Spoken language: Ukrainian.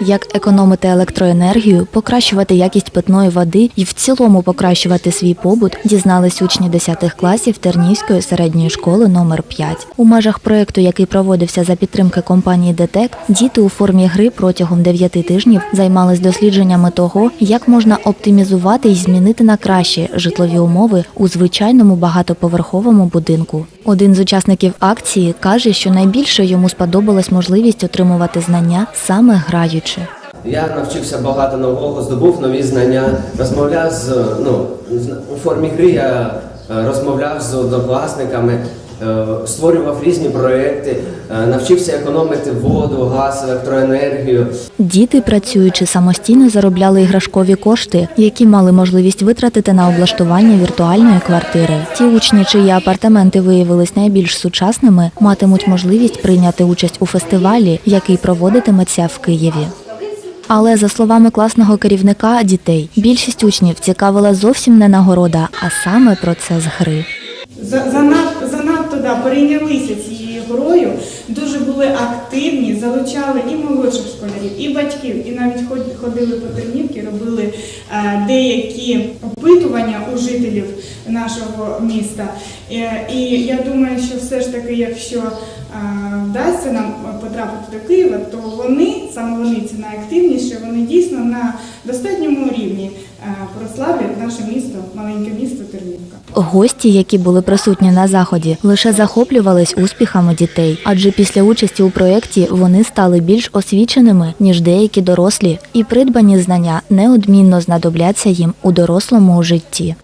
як економити електроенергію, покращувати якість питної води і в цілому покращувати свій побут, дізнались учні 10 класів Тернівської середньої школи номер 5. У межах проєкту, який проводився за підтримки компанії ДТЕК, діти у формі гри протягом 9 тижнів займались дослідженнями того, як можна оптимізувати і змінити на краще житлові умови у звичайному багатоповерховому будинку. Один з учасників акції каже, що найбільше йому сподобалась можливість отримувати знання саме граючи. Я навчився багато нового, здобув нові знання, розмовляв з ну у формі гри. Я е, розмовляв з однокласниками, створював різні проекти, е, навчився економити воду, газ, електроенергію. Діти, працюючи самостійно, заробляли іграшкові кошти, які мали можливість витратити на облаштування віртуальної квартири. Ті учні, чиї апартаменти виявились найбільш сучасними, матимуть можливість прийняти участь у фестивалі, який проводитиметься в Києві. Але за словами класного керівника дітей, більшість учнів цікавила зовсім не нагорода, а саме процес гри. За- занад- залучали і молодших школярів, і батьків, і навіть ход- ходили по тернівки, робили е, деякі опитування у жителів нашого міста. Е, і я думаю, що все ж таки, якщо е, вдасться нам потрапити до Києва, то вони, саме вони ці найактивніші, вони дійсно на достатньому рівні е, наше місто, маленьке місто Тернівка. Гості, які були присутні на заході, лише захоплювались успіхами дітей, адже після участі у проєкті вони стали більш освіченими ніж деякі дорослі, і придбані знання неодмінно знадобляться їм у дорослому житті.